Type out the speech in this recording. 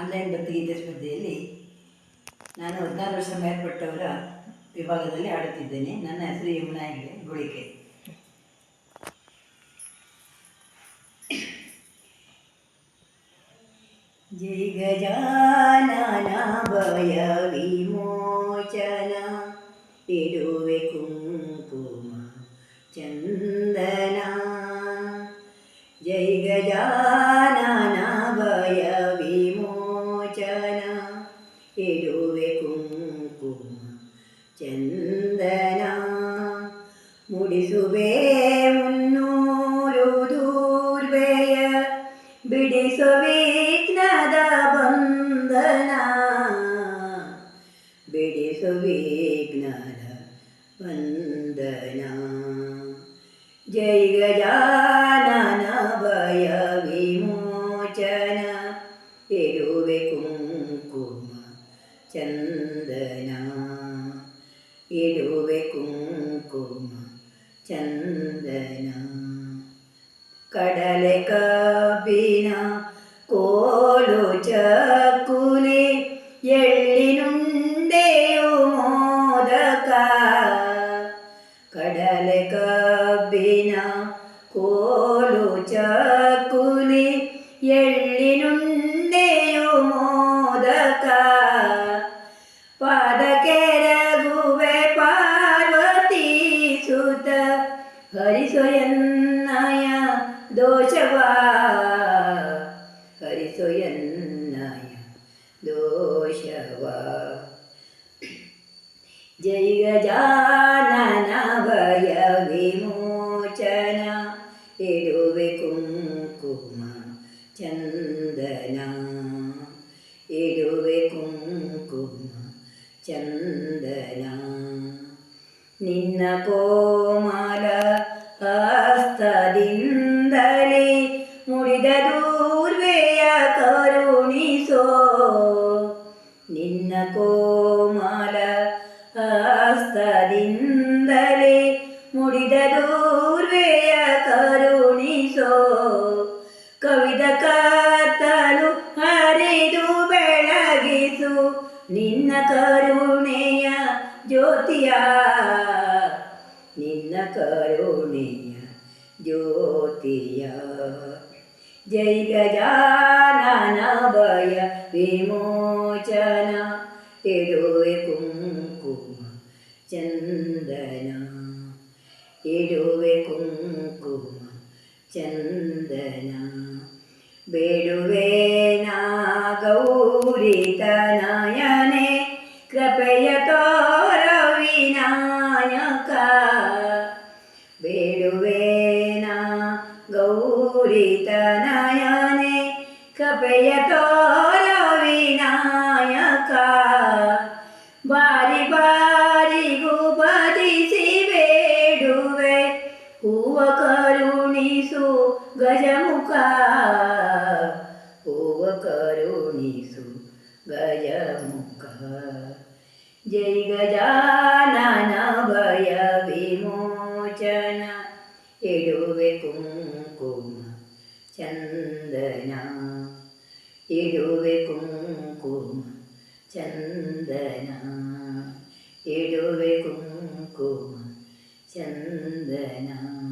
online ಬತ್ತಿಗೀತೆ ಸ್ಪರ್ಧೆಯಲ್ಲಿ ನಾನು ಹದಿನಾರು ವರ್ಷ ಮೇಲ್ಪಟ್ಟವರ ವಿಭಾಗದಲ್ಲಿ ಆಡುತ್ತಿದ್ದೇನೆ ನನ್ನ ಹೆಸರು ಯಮುನಾ ಹೆಗಡೆ ಗುಳಿಕೆ ಜೈ ಗಜಾನನ ಭಯ ವಿಮೋಚನ ಇಡುವೆ ಕುಂಕುಮ ಚಂದನ ಜೈ ಗಜಾ ಬಿಡಿಸುವೆ ಮುನ್ನೂರು ದೂರ್ವೆಯ ಬಿಡಿಸುವೆ ಜ್ಞಾದ ಬಂಧನ ಬಿಡಿಸುವೆ ಜ್ಞಾನ ಬಂಧನ ಜೈ ಗಜಾನನ ಭಯ ವಿಮೋಚನ ಇರುವೆ ಕುಂಕುಮ ಚಂದನ ഇടുവെ കുങ്കുമ ചന്ദന കടലെ കാബിന കോലു ചക്കുലെ എള്ളിനുണ്ടേയോ മോദക കടലെ കാബിന കോലു ചക്കുലെ എള്ളി ജയ ഗജാനനഭയ വിമോചന ഇടുവെ ചന്ദന ഇടുവെ ചന്ദന നിന്ന കോമല ഹസ്തದಿಂದಲೇ ಮುಡಿದ ದೂರ್ವೆಯ ಕರುಣಿಸೋ ನಿನ್ನ ಕೋ ದಿಂದಲೇ ಮುಡಿದ ದೂರ್ವೆಯ ಕರುಣಿಸೋ ಕವಿದ ಕತ್ತಲು ಹರಿದು ಬೆಳಗಿಸು ನಿನ್ನ ಕರುಣೆಯ ಜ್ಯೋತಿಯ ನಿನ್ನ ಕರುಣೆಯ ಜ್ಯೋತಿಯ ಜೈ ಗಜಾನನ ಭಯ ವಿಮೋಚನ ಎಡೋ ಕುಂ ഇടുവെ കുങ്കുമ ചന്ദന ಬೇಡುವೇನ ಗೌರಿತನಯನೆ ಕೃಪೆಯ ತೋರ ವಿನಾಯಕ ಬೇಡುವೇನ ಗೌರಿತನಯನೆ ಕೃಪೆಯ ತೋರ ವಿನಾಯಕ ಬಾ ಗಜಮುಖ ಓವ ಕರುಣಿಸು ಗಜಮುಖ ಜೈ ಗಜಾನನ ಭಯ ವಿಮೋಚನ ಇಡುವೆ ಕುಂಕುಮ ಚಂದನ ಇಡುವೆ ಕುಂಕುಮ ಚಂದನ ഇടുവെ കുങ്കുമ ചന്ദന